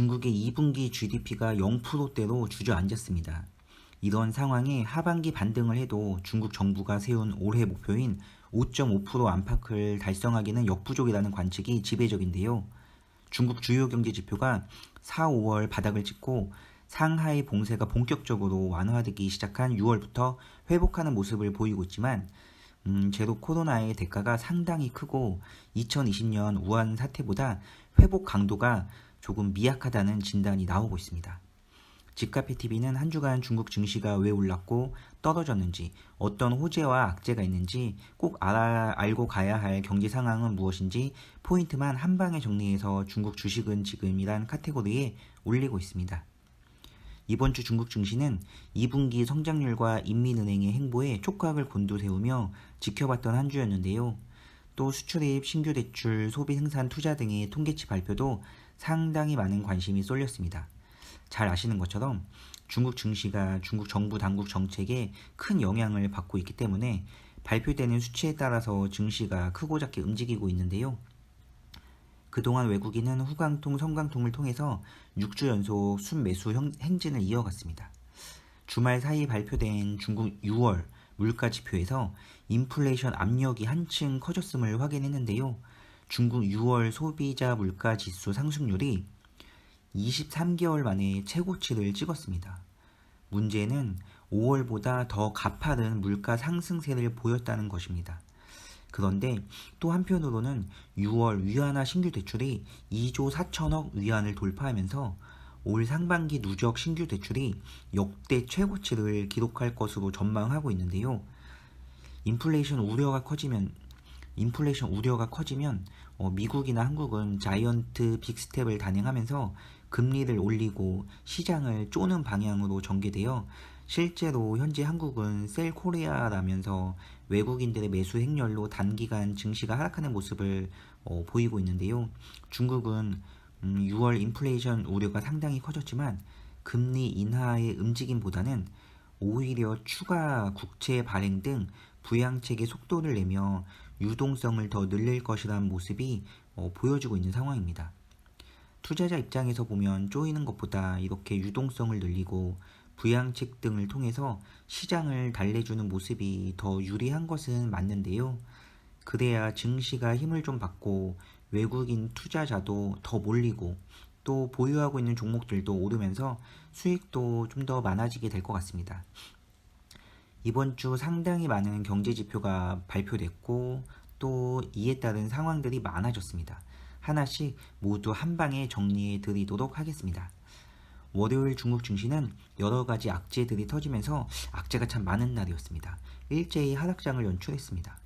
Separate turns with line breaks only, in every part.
중국의 2분기 GDP가 0%대로 주저앉았습니다. 이런 상황에 하반기 반등을 해도 중국 정부가 세운 올해 목표인 5.5% 안팎을 달성하기는 역부족이라는 관측이 지배적인데요. 중국 주요 경제 지표가 4, 5월 바닥을 찍고 상하이 봉쇄가 본격적으로 완화되기 시작한 6월부터 회복하는 모습을 보이고 있지만 음, 제로 코로나의 대가가 상당히 크고 2020년 우한 사태보다 회복 강도가 조금 미약하다는 진단이 나오고 있습니다. 집카페 TV는 한 주간 중국 증시가 왜 올랐고 떨어졌는지 어떤 호재와 악재가 있는지 꼭 알아, 알고 가야 할 경제 상황은 무엇인지 포인트만 한 방에 정리해서 중국 주식은 지금이란 카테고리에 올리고 있습니다. 이번 주 중국 증시는 2분기 성장률과 인민은행의 행보에 촉각을 곤두세우며 지켜봤던 한 주였는데요. 또 수출입, 신규 대출, 소비 생산 투자 등의 통계치 발표도 상당히 많은 관심이 쏠렸습니다. 잘 아시는 것처럼 중국 증시가 중국 정부 당국 정책에 큰 영향을 받고 있기 때문에 발표되는 수치에 따라서 증시가 크고 작게 움직이고 있는데요. 그동안 외국인은 후강통, 성강통을 통해서 6주 연속 순매수 형- 행진을 이어갔습니다. 주말 사이 발표된 중국 6월 물가 지표에서 인플레이션 압력이 한층 커졌음을 확인했는데요. 중국 6월 소비자 물가 지수 상승률이 23개월 만에 최고치를 찍었습니다. 문제는 5월보다 더 가파른 물가 상승세를 보였다는 것입니다. 그런데 또 한편으로는 6월 위안화 신규 대출이 2조 4천억 위안을 돌파하면서 올 상반기 누적 신규 대출이 역대 최고치를 기록할 것으로 전망하고 있는데요. 인플레이션 우려가 커지면 인플레이션 우려가 커지면 어, 미국이나 한국은 자이언트 빅스텝을 단행하면서 금리를 올리고 시장을 쪼는 방향으로 전개되어 실제로 현재 한국은 셀 코리아라면서 외국인들의 매수 행렬로 단기간 증시가 하락하는 모습을 어, 보이고 있는데요. 중국은 음, 6월 인플레이션 우려가 상당히 커졌지만 금리 인하의 움직임보다는 오히려 추가 국채 발행 등 부양책의 속도를 내며 유동성을 더 늘릴 것이라는 모습이 어, 보여지고 있는 상황입니다. 투자자 입장에서 보면 쪼이는 것보다 이렇게 유동성을 늘리고 부양책 등을 통해서 시장을 달래주는 모습이 더 유리한 것은 맞는데요. 그래야 증시가 힘을 좀 받고 외국인 투자자도 더 몰리고 또 보유하고 있는 종목들도 오르면서 수익도 좀 더 많아지게 될 것 같습니다. 이번 주 상당히 많은 경제 지표가 발표됐고 또 이에 따른 상황들이 많아졌습니다. 하나씩 모두 한 방에 정리해 드리도록 하겠습니다. 월요일 중국 증시는 여러 가지 악재들이 터지면서 악재가 참 많은 날이었습니다. 일제히 하락장을 연출했습니다.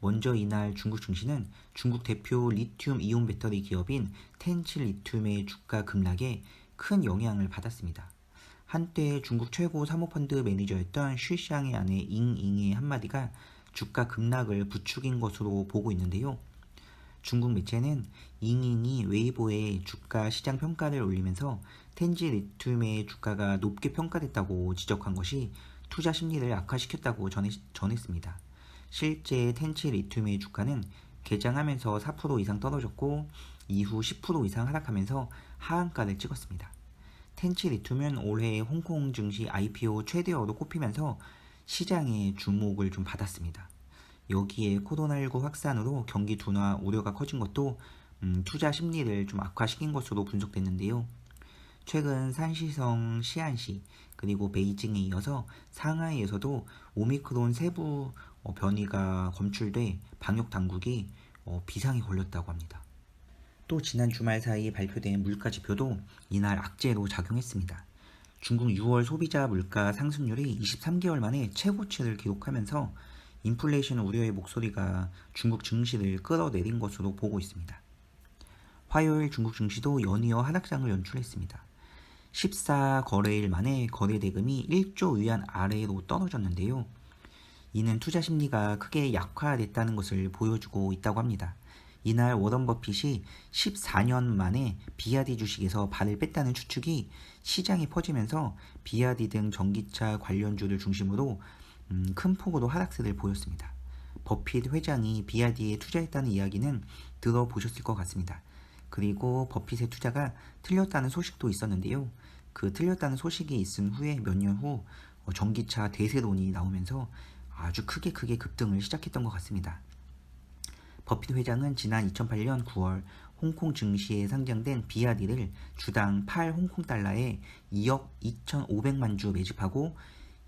먼저 이날 중국 증시는 중국 대표 리튬 이온 배터리 기업인 텐칠 리튬의 주가 급락에 큰 영향을 받았습니다. 한때 중국 최고 사모펀드 매니저였던 쉬샹의 아내 잉잉의 한마디가 주가 급락을 부추긴 것으로 보고 있는데요. 중국 매체는 잉잉이 웨이보에 주가 시장 평가를 올리면서 텐지 리튬의 주가가 높게 평가됐다고 지적한 것이 투자 심리를 악화시켰다고 전했, 전했습니다. 실제 텐치 리튬의 주가는 개장하면서 4% 이상 떨어졌고 이후 10% 이상 하락하면서 하한가를 찍었습니다. 텐치 리튬은 올해 홍콩 증시 IPO 최대어로 꼽히면서 시장의 주목을 좀 받았습니다. 여기에 코로나19 확산으로 경기 둔화 우려가 커진 것도 음, 투자 심리를 좀 악화시킨 것으로 분석됐는데요. 최근 산시성 시안시 그리고 베이징에 이어서 상하이에서도 오미크론 세부 어, 변이가 검출돼 방역 당국이 어, 비상에 걸렸다고 합니다. 또 지난 주말 사이 발표된 물가 지표도 이날 악재로 작용했습니다. 중국 6월 소비자 물가 상승률이 23개월 만에 최고치를 기록하면서 인플레이션 우려의 목소리가 중국 증시를 끌어내린 것으로 보고 있습니다. 화요일 중국 증시도 연이어 하락장을 연출했습니다. 14 거래일 만에 거래 대금이 1조 위안 아래로 떨어졌는데요. 이는 투자 심리가 크게 약화됐다는 것을 보여주고 있다고 합니다. 이날 워런 버핏이 14년 만에 비아디 주식에서 발을 뺐다는 추측이 시장에 퍼지면서 비아디 등 전기차 관련주를 중심으로 음, 큰 폭으로 하락세를 보였습니다. 버핏 회장이 비아디에 투자했다는 이야기는 들어보셨을 것 같습니다. 그리고 버핏의 투자가 틀렸다는 소식도 있었는데요. 그 틀렸다는 소식이 있은 후에 몇 년후 어, 전기차 대세론이 나오면서 아주 크게 크게 급등을 시작했던 것 같습니다. 버핏 회장은 지난 2008년 9월 홍콩 증시에 상장된 비아디를 주당 8 홍콩 달러에 2억 2,500만 주 매집하고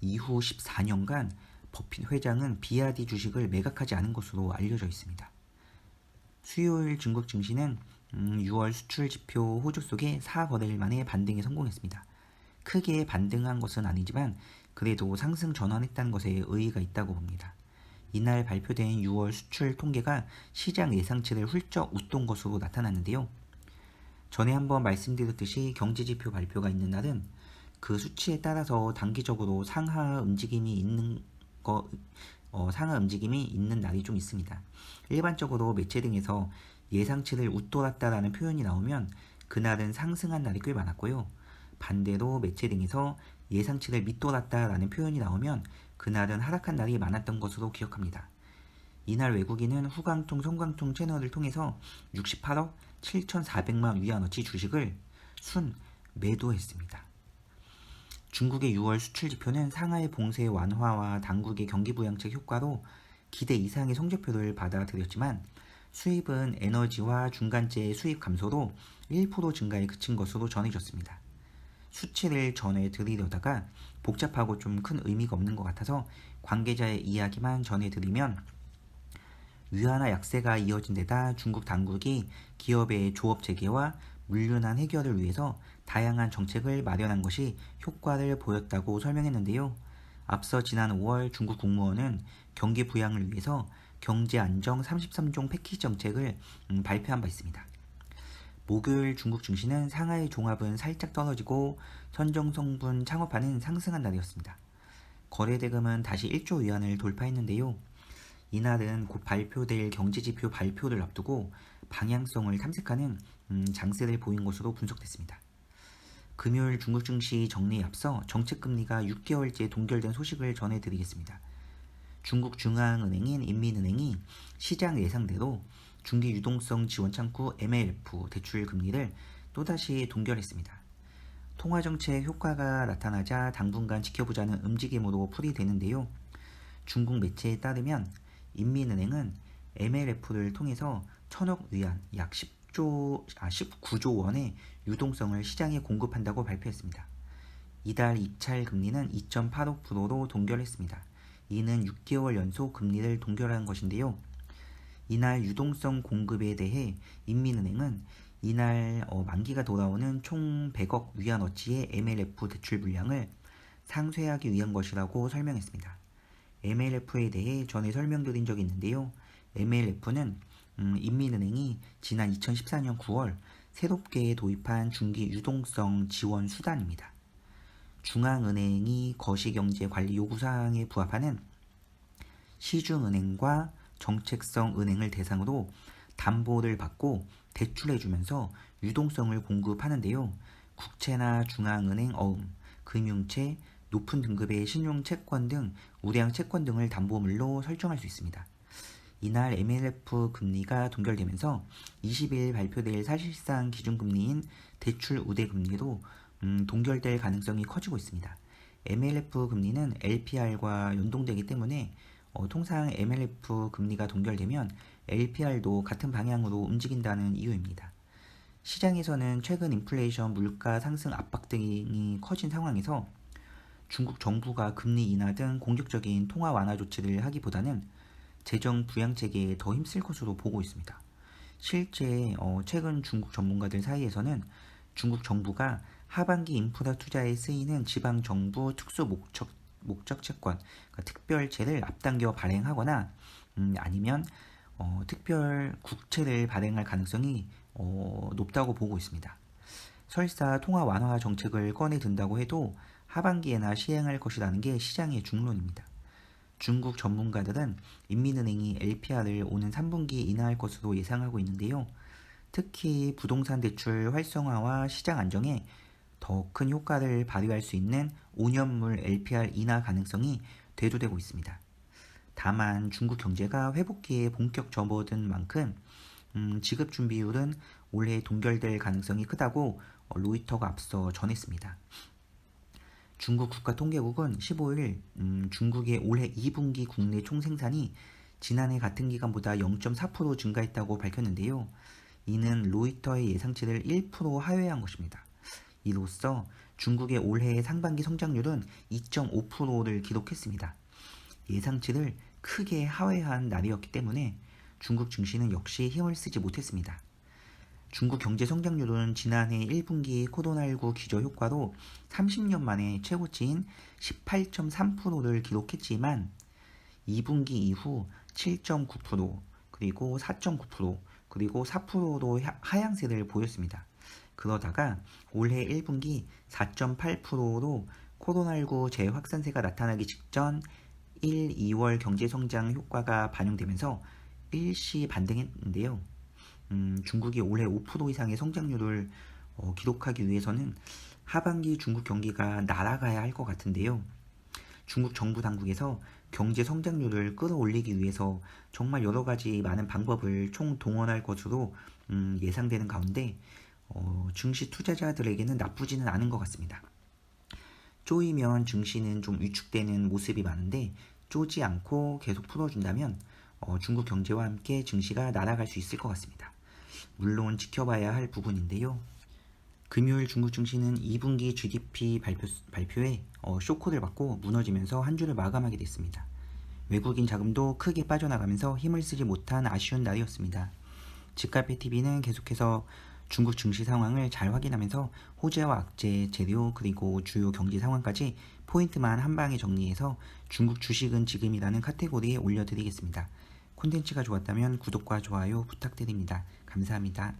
이후 14년간 버핏 회장은 비아디 주식을 매각하지 않은 것으로 알려져 있습니다. 수요일 중국 증시는 6월 수출 지표 호조 속에 4거래일 만에 반등에 성공했습니다. 크게 반등한 것은 아니지만 그래도 상승 전환했다는 것에 의의가 있다고 봅니다. 이날 발표된 6월 수출 통계가 시장 예상치를 훌쩍 웃돈 것으로 나타났는데요. 전에 한번 말씀드렸듯이 경제지표 발표가 있는 날은 그 수치에 따라서 단기적으로 상하 움직임이 있는 거, 어, 상하 움직임이 있는 날이 좀 있습니다. 일반적으로 매체 등에서 예상치를 웃돌았다라는 표현이 나오면 그날은 상승한 날이 꽤 많았고요. 반대로 매체 등에서 예상치를 밑돌았다라는 표현이 나오면 그날은 하락한 날이 많았던 것으로 기억합니다. 이날 외국인은 후광통, 송광통 채널을 통해서 68억 7,400만 위안어치 주식을 순 매도했습니다. 중국의 6월 수출 지표는 상하이 봉쇄 완화와 당국의 경기 부양책 효과로 기대 이상의 성적표를 받아들였지만 수입은 에너지와 중간재 수입 감소로 1% 증가에 그친 것으로 전해졌습니다. 수치를 전해드리려다가 복잡하고 좀 큰 의미가 없는 것 같아서 관계자의 이야기만 전해드리면 위안화 약세가 이어진 데다 중국 당국이 기업의 조업 재개와 물류난 해결을 위해서 다양한 정책을 마련한 것이 효과를 보였다고 설명했는데요. 앞서 지난 5월 중국 국무원은 경기 부양을 위해서 경제 안정 33종 패키지 정책을 음, 발표한 바 있습니다. 목요일 중국 증시는 상하이 종합은 살짝 떨어지고 선정성분 창업하는 상승한 날이었습니다. 거래대금은 다시 1조 위안을 돌파했는데요. 이날은 곧 발표될 경제지표 발표를 앞두고 방향성을 탐색하는 음, 장세를 보인 것으로 분석됐습니다. 금요일 중국 증시 정리에 앞서 정책금리가 6개월째 동결된 소식을 전해드리겠습니다. 중국 중앙은행인 인민은행이 시장 예상대로 중기 유동성 지원 창구 MLF 대출 금리를 또다시 동결했습니다. 통화 정책 효과가 나타나자 당분간 지켜보자는 움직임으로 풀이되는데요. 중국 매체에 따르면 인민은행은 MLF를 통해서 천억 위안 약 10조, 아, 19조 원의 유동성을 시장에 공급한다고 발표했습니다. 이달 입찰 금리는 2.85%로 동결했습니다. 이는 6개월 연속 금리를 동결한 것인데요. 이날 유동성 공급에 대해 인민은행은 이날 어, 만기가 돌아오는 총 100억 위안어치의 MLF 대출 물량을 상쇄하기 위한 것이라고 설명했습니다. MLF에 대해 전에 설명드린 적이 있는데요. MLF는 음, 인민은행이 지난 2014년 9월 새롭게 도입한 중기 유동성 지원 수단입니다. 중앙은행이 거시경제 관리 요구사항에 부합하는 시중은행과 정책성 은행을 대상으로 담보를 받고 대출해주면서 유동성을 공급하는데요. 국채나 중앙은행 어음, 금융채, 높은 등급의 신용채권 등 우량 채권 등을 담보물로 설정할 수 있습니다. 이날 MLF 금리가 동결되면서 20일 발표될 사실상 기준금리인 대출 우대금리도 음, 동결될 가능성이 커지고 있습니다. MLF 금리는 LPR과 연동되기 때문에 어, 통상 MLF 금리가 동결되면 LPR도 같은 방향으로 움직인다는 이유입니다. 시장에서는 최근 인플레이션, 물가 상승 압박 등이 커진 상황에서 중국 정부가 금리 인하 등 공격적인 통화 완화 조치를 하기보다는 재정 부양 체계에 더 힘쓸 것으로 보고 있습니다. 실제 어, 최근 중국 전문가들 사이에서는 중국 정부가 하반기 인프라 투자에 쓰이는 지방 정부 특수 목적 목적 채권, 그러니까 특별채를 앞당겨 발행하거나 음, 아니면 어, 특별 국채를 발행할 가능성이 어, 높다고 보고 있습니다. 설사 통화 완화 정책을 꺼내 든다고 해도 하반기에나 시행할 것이라는 게 시장의 중론입니다. 중국 전문가들은 인민은행이 LPR을 오는 3분기 인하할 것으로 예상하고 있는데요. 특히 부동산 대출 활성화와 시장 안정에 더 큰 효과를 발휘할 수 있는 5년물 LPR 인하 가능성이 대두되고 있습니다. 다만 중국 경제가 회복기에 본격 접어든 만큼 음, 지급 준비율은 올해 동결될 가능성이 크다고 어, 로이터가 앞서 전했습니다. 중국 국가통계국은 15일 음, 중국의 올해 2분기 국내 총생산이 지난해 같은 기간보다 0.4% 증가했다고 밝혔는데요. 이는 로이터의 예상치를 1% 하회한 것입니다. 이로써 중국의 올해 상반기 성장률은 2.5%를 기록했습니다. 예상치를 크게 하회한 날이었기 때문에 중국 증시는 역시 힘을 쓰지 못했습니다. 중국 경제 성장률은 지난해 1분기 코로나19 기저 효과로 30년 만에 최고치인 18.3%를 기록했지만 2분기 이후 7.9% 그리고 4.9% 그리고 4%로 하향세를 보였습니다. 그러다가 올해 1분기 4.8%로 코로나19 재확산세가 나타나기 직전 1, 2월 경제 성장 효과가 반영되면서 일시 반등했는데요. 음, 중국이 올해 5% 이상의 성장률을 어, 기록하기 위해서는 하반기 중국 경기가 날아가야 할 것 같은데요. 중국 정부 당국에서 경제 성장률을 끌어올리기 위해서 정말 여러 가지 많은 방법을 총동원할 것으로 음, 예상되는 가운데 어, 증시 투자자들에게는 나쁘지는 않은 것 같습니다. 쪼이면 증시는 좀 위축되는 모습이 많은데 쪼지 않고 계속 풀어준다면 어, 중국 경제와 함께 증시가 날아갈 수 있을 것 같습니다. 물론 지켜봐야 할 부분인데요. 금요일 중국 증시는 2분기 GDP 발표, 발표에 어, 쇼크를 받고 무너지면서 한 주를 마감하게 됐습니다. 외국인 자금도 크게 빠져나가면서 힘을 쓰지 못한 아쉬운 날이었습니다. 집카페 TV는 계속해서 중국 증시 상황을 잘 확인하면서 호재와 악재, 재료 그리고 주요 경제 상황까지 포인트만 한 방에 정리해서 중국 주식은 지금이라는 카테고리에 올려드리겠습니다. 콘텐츠가 좋았다면 구독과 좋아요 부탁드립니다. 감사합니다.